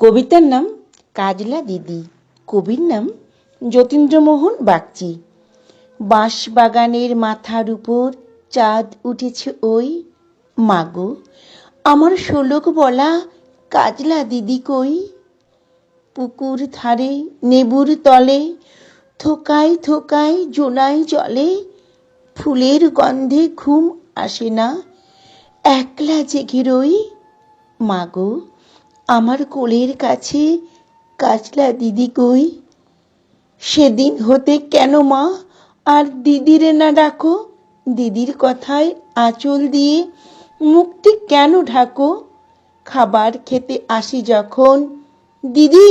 কবিতার নাম কাজলা দিদি, কবির নাম যতীন্দ্রমোহন বাগচি। বাঁশ বাগানের মাথার উপর চাঁদ উঠেছে ওই। মাগো, আমার শোলক বলা কাজলা দিদি কই? পুকুর ধারে, নেবুর তলে, থোকায় থোকায় জোনাই জলে, ফুলের গন্ধে ঘুম আসে না, একলা জেগে রই। মাগো আমার কোলের কাছে কাজলা দিদি কই? সেদিন হতে কেন মা? আর দিদিরে না ডাকো? দিদির কথায় আঁচল দিয়ে মুক্তি কেন ঢাকো? খাবার খেতে আসি যখন। দিদি,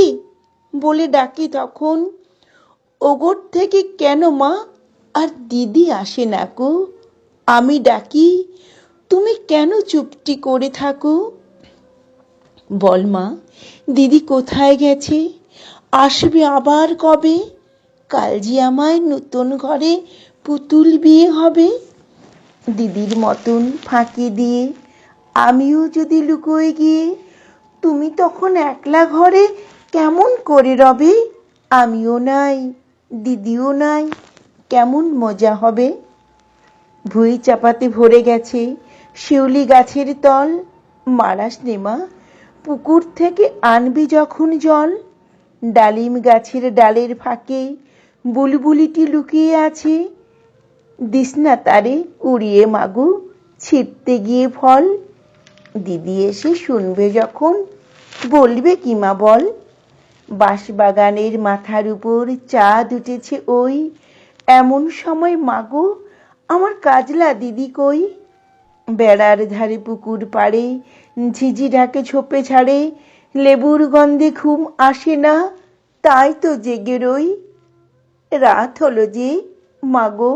বলে ডাকি তখন। ওগোর থেকে কেন মা? আর দিদি আসে না কো? আমি ডাকি, তুমি কেন চুপটি করে থাকো? বল মা, দিদি কোথায় গেছে? আসবে আবার কবে? কাল যে আমায় নতুন ঘরে পুতুল বিয়ে হবে। দিদির মতন ফাঁকি দিয়ে আমিও যদি লুকোয় গিয়ে, তুমি তখন একলা ঘরে কেমন করে রবে? আমিও নাই, দিদিও নাই, কেমন মজা হবে? ভুঁই চাপাতে ভরে গেছে, শিউলি গাছের তল। মারাস নেমা পুকুর থেকে আনবি যখন জল, ডালিম গাছের ডালের ফাঁকে বুলবুলিটি লুকিয়ে আছে দিস না তারে উড়িয়ে মাগু ছিটতে গিয়ে ফল। দিদি এসে শুনবে যখন, বলবে কি মা বল? বাঁশবাগানের মাথার উপর চাঁদ উঠেছে ওই, এমন সময় মাগো, আমার কাজলা দিদি কই? বেড়ার ধারে পুকুর পাড়ে, ঝিঝি ঢাকে ছোপে ছাড়ে, লেবুর গন্ধে ঘুম আসে না, তাই তো জেগে রই। রাত হলো যে মাগো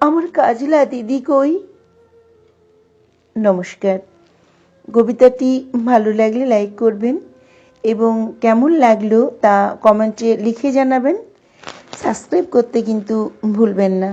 আমার কাজলা দিদি কই? নমস্কার। কবিতাটি ভালো লাগলে লাইক করবেন এবং কেমন লাগল তা কমেন্টে লিখে জানাবেন। সাবস্ক্রাইব করতে কিন্তু ভুলবেন না।